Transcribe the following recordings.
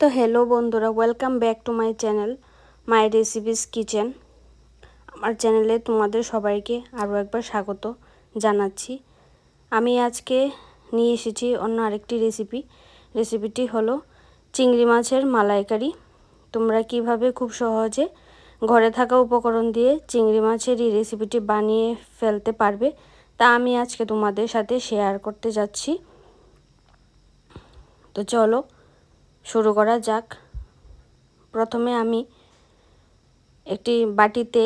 তো হ্যালো বন্ধুরা welcome back to my channel my recipes kitchen আমার চ্যানেলে তোমাদের সবাইকে আরও একবার স্বাগত জানাচ্ছি। আমি আজকে নিয়ে এসেছি অন্য আরেকটি রেসিপি রেসিপিটি হলো চিংড়ি মাছের মালাইকারি। তোমরা কীভাবে খুব সহজে ঘরে থাকা উপকরণ দিয়ে চিংড়ি মাছের এই রেসিপিটি বানিয়ে ফেলতে পারবে, তা আমি আজকে তোমাদের সাথে শেয়ার করতে যাচ্ছি। তো চলো শুরু করা যাক। প্রথমে আমি একটি বাটিতে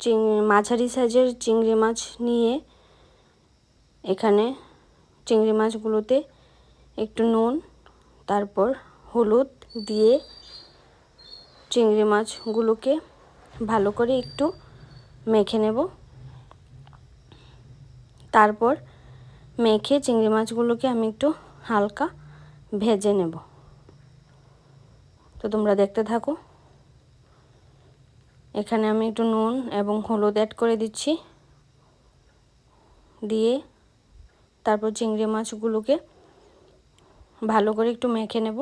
চিংড়ি মাঝারি সাইজের চিংড়ি মাছ নিয়ে এখানে চিংড়ি মাছগুলোতে একটু নুন, তারপর হলুদ দিয়ে চিংড়ি মাছগুলোকে ভালো করে একটু মেখে নেব। তারপর মেখে চিংড়ি মাছগুলোকে আমি একটু হালকা ভেজে নেব। তো তোমরা দেখতে থাকো। এখানে আমি একটু নুন এবং হলুদ অ্যাড করে দিচ্ছি। দিয়ে তারপর চিংড়ি মাছগুলোকে ভালো করে একটু মেখে নেব।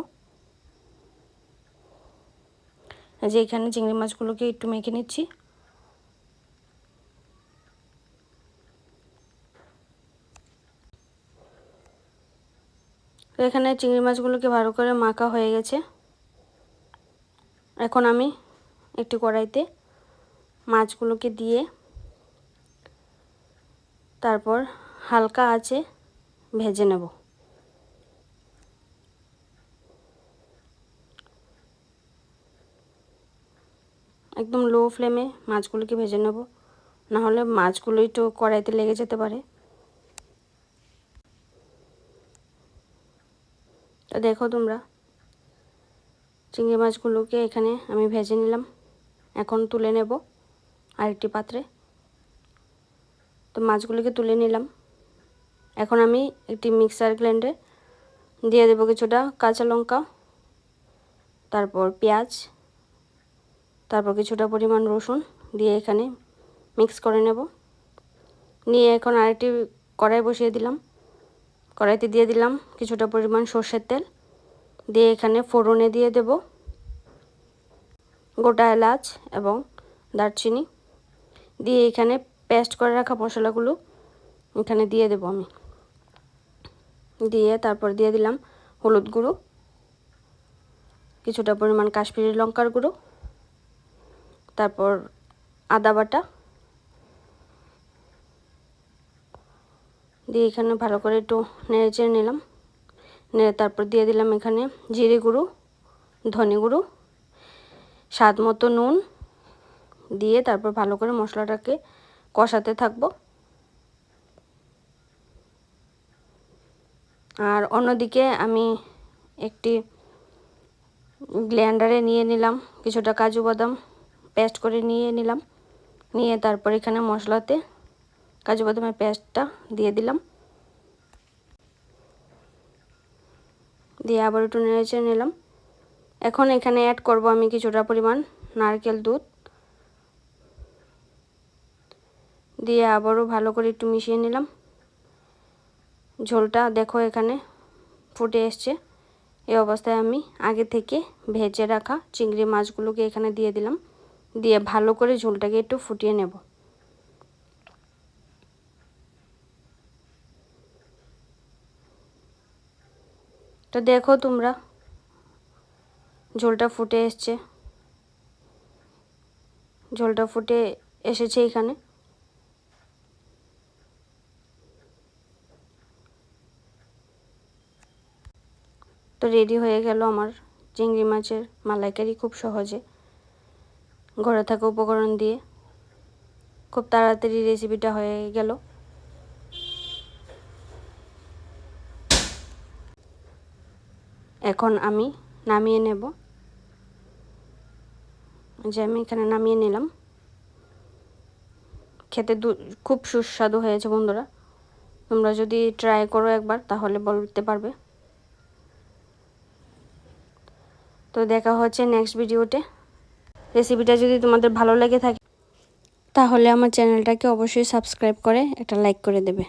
যে এখানে চিংড়ি মাছগুলোকে একটু মেখে নিচ্ছি। এখানে চিংড়ি মাছগুলোকে ভালো করে মাখা হয়ে গেছে। এখন আমি একটি কড়াইতে মাছগুলোকে দিয়ে তারপর হালকা আছে ভেজে নেব। একদম লো ফ্লেমে মাছগুলোকে ভেজে নেব। নাহলে মাছগুলো একটু কড়াইতে লেগে যেতে পারে। তো দেখো তোমরা চিংড়ি মাছগুলোকে এখানে আমি ভেজে নিলাম। এখন তুলে নেব আরেকটি পাত্রে। তো মাছগুলোকে তুলে নিলাম। এখন আমি একটি মিক্সার গ্রাইন্ডে দিয়ে দেবো কিছুটা কাঁচা লঙ্কা, তারপর পেঁয়াজ, তারপর কিছুটা পরিমাণ রসুন দিয়ে এখানে মিক্স করে নেব। নিয়ে এখন আরেকটি কড়াই বসিয়ে দিলাম। কড়াইতে দিয়ে দিলাম কিছুটা পরিমাণ সর্ষের তেল। দিয়ে এখানে ফোড়নে দিয়ে দেব গোটা এলাচ এবং দারচিনি। দিয়ে এখানে পেস্ট করে রাখা মশলাগুলো এখানে দিয়ে দেব আমি। দিয়ে তারপর দিয়ে দিলাম হলুদ গুঁড়ো, কিছুটা পরিমাণ কাশ্মীরি লঙ্কার গুঁড়ো, তারপর আদা বাটা। দিয়ে এখানে ভালো করে একটু নেড়ে চেড়ে নিলাম। নেড়ে তারপর দিয়ে দিলাম এখানে জিরে গুঁড়ো, ধনে গুঁড়ো, স্বাদ মতো নুন দিয়ে তারপর ভালো করে মশলাটাকে কষাতে থাকব। আর অন্যদিকে আমি একটি গ্ল্যান্ডারে নিয়ে নিলাম কিছুটা কাজু বাদাম, পেস্ট করে নিয়ে নিলাম। নিয়ে তারপর এখানে মশলাতে কাজু বাদামের পেস্টটা দিয়ে দিলাম। দিয়ে আবার একটু নেড়েচে নিলাম। এখন এখানে অ্যাড করব আমি কিছুটা পরিমাণ নারকেল দুধ। দিয়ে আবারও ভালো করে একটু মিশিয়ে নিলাম। ঝোলটা দেখো এখানে ফুটে এসছে। এই অবস্থায় আমি আগে থেকে ভেজে রাখা চিংড়ি মাছগুলোকে এখানে দিয়ে দিলাম। দিয়ে ভালো করে ঝোলটাকে একটু ফুটিয়ে নেব। তো দেখো তোমরা। ঝোলটা ফুটে এসছে। ঝোলটা ফুটে এসেছে এখানে। তো রেডি হয়ে গেল আমার চিংড়ি মাছের মালাইকারি খুব সহজে। ঘরে থাকা উপকরণ দিয়ে খুব তাড়াতাড়ি রেসিপিটা হয়ে গেল। এখন আমি নামিয়ে নেব। যে আমি এখানে নামিয়ে নিলাম। খেতে খুব সুস্বাদু হয়েছে বন্ধুরা। তোমরা যদি ট্রাই করো একবার, তাহলে বলতে পারবে। তো দেখা হচ্ছে নেক্সট ভিডিওতে রেসিপিটা যদি তোমাদের ভালো লেগে থাকে, তাহলে আমার চ্যানেলটাকে অবশ্যই সাবস্ক্রাইব করে একটা লাইক করে দেবে।